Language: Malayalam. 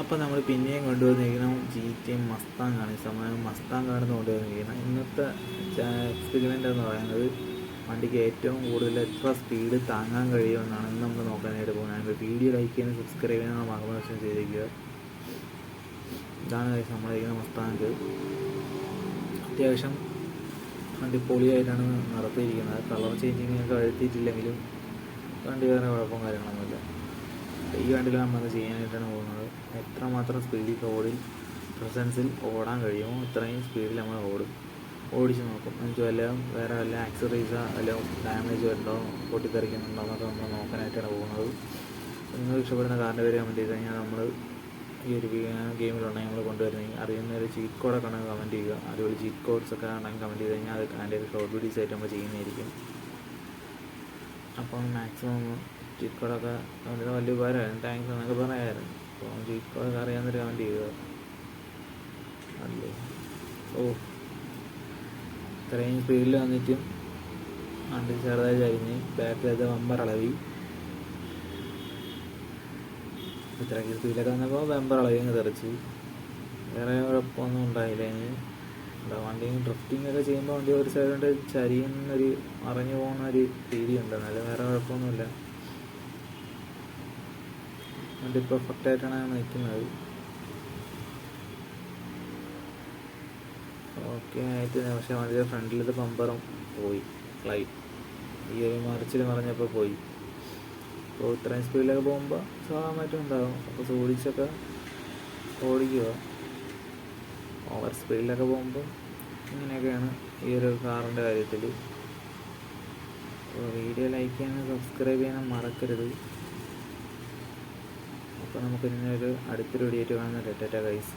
അപ്പോൾ നമ്മൾ പിന്നെയും കൊണ്ടുവന്നിരിക്കണം ജി ടി എം മസ്താങ്ങാണ് ഈ സമയം മസ്താങ്ങാണെന്ന് കൊണ്ടുവന്നിരിക്കുന്നത് ഇന്നത്തെ എക്സ്പെരിമെന്റ് എന്ന് പറയുന്നത് വണ്ടിക്ക് ഏറ്റവും കൂടുതൽ എത്ര സ്പീഡ് താങ്ങാൻ കഴിയുമെന്നാണ് ഇന്ന് നമ്മൾ നോക്കാനായിട്ട് പോകുന്നത്. വീഡിയോ ലൈക്ക് ചെയ്യാനും സബ്സ്ക്രൈബ് ചെയ്യാനും മാർഗദർശനം ചെയ്തിരിക്കുക. ഇതാണ് നമ്മളിരിക്കുന്ന മസ്താങ്ക് അത്യാവശ്യം വണ്ടി പൊളിയായിട്ടാണ് നടത്തിയിരിക്കുന്നത്. കളർ ചേഞ്ചിങ് ഒക്കെ വരുത്തിയിട്ടില്ലെങ്കിലും വണ്ടി വേറെ കുഴപ്പം കാര്യങ്ങളൊന്നുമില്ല. ഈ വണ്ടിയിൽ നമ്മൾ ചെയ്യാനായിട്ടാണ് പോകുന്നത്. എത്രമാത്രം സ്പീഡിൽ റോഡിൽ പ്രസൻസിൽ ഓടാൻ കഴിയുമോ അത്രയും സ്പീഡിൽ നമ്മൾ ഓടും. ഓടിച്ച് നോക്കും. എന്നിട്ട് വല്ല വേറെ വല്ല ആക്സറീസോ വല്ല ഡാമേജ് ഉണ്ടോ പൊട്ടിത്തെറിക്കുന്നുണ്ടോ എന്നൊക്കെ നമ്മൾ നോക്കാനായിട്ടാണ് പോകുന്നത്. നിങ്ങൾ ഇഷ്ടപ്പെടുന്ന കാറിന്റെ പേര് കമന്റ് ചെയ്ത് കഴിഞ്ഞാൽ നമ്മൾ ഈ ഒരു ഗെയിമിലുണ്ടെങ്കിൽ നമ്മൾ കൊണ്ടുവരുന്നെങ്കിൽ അറിയുന്ന ഒരു ചീറ്റ് കോഡൊക്കെ ഉണ്ടെങ്കിൽ കമന്റ് ചെയ്യുക. അതുപോലെ ചീറ്റ് കോഡ്സ് ഒക്കെ ഉണ്ടെങ്കിൽ കമന്റ് ചെയ്ത് കഴിഞ്ഞാൽ അത് അതിന്റെ ഒരു ഷോർട്ട് വീഡിയോസ് ആയിട്ട് നമ്മൾ ചെയ്യുന്നതായിരിക്കും. അപ്പം മാക്സിമം ചീറ്റ് കോഡൊക്കെ അവന്റെ വലിയ ഉപകാരമായിരുന്നു. താങ്ക്സ് എന്നൊക്കെ പറയാമായിരുന്നു അപ്പോൾ ചീറ്റ് കോഡൊക്കെ തരും കമന്റ് ചെയ്യുക അല്ലേ? ഓ. ഇത്രയും സ്പീഡിൽ വന്നിട്ടും വണ്ടി ചെറുതായി ചരിഞ്ഞ് ബാക്കിലത്തെ വമ്പർ അളവി. ഇത്രയ്ക്ക് സ്പീഡിലൊക്കെ വന്നപ്പോൾ ബമ്പർ അളവി അങ്ങ് തെറിച്ച്. വേറെ കുഴപ്പമൊന്നും ഉണ്ടായില്ല. അതിന് വണ്ടി ഡ്രിഫ്റ്റിംഗ് ഒക്കെ ചെയ്യുമ്പോൾ വണ്ടി ഒരു സൈഡ് കൊണ്ട് ചരിയുന്നൊരു മറിഞ്ഞു പോകുന്ന ഒരു രീതിയുണ്ട്. എന്നാലും വേറെ കുഴപ്പമൊന്നുമില്ല. വണ്ടി പെർഫെക്റ്റ് ആയിട്ടാണ് നിൽക്കുന്നത് ഓക്കെ ആയിട്ട് പക്ഷേ വണ്ടിയുടെ ഫ്രണ്ടിലത്തെ പമ്പറും പോയി ഫ്ലൈറ്റ് ഈ ഒരു മറിച്ചിൽ മറിഞ്ഞപ്പോൾ പോയി. അപ്പോൾ ഇത്രയും സ്പീഡിലൊക്കെ പോകുമ്പോൾ സ്വാഭാവികമായിട്ടും ഉണ്ടാകും അപ്പോൾ സൂക്ഷിച്ചൊക്കെ ഓടിക്കുക. ഓവർ സ്പീഡിലൊക്കെ പോകുമ്പോൾ ഇങ്ങനെയൊക്കെയാണ് ഈ ഒരു കാറിന്റെ കാര്യത്തിൽ വീഡിയോ ലൈക്ക് ചെയ്യാനും സബ്സ്ക്രൈബ് ചെയ്യാനും മറക്കരുത്. അപ്പോൾ നമുക്ക് ഇന്നൊരു അടുത്തൊരു വീഡിയോ ആയിട്ട് കാണുന്നുണ്ട് ടാറ്റ ഗൈസ്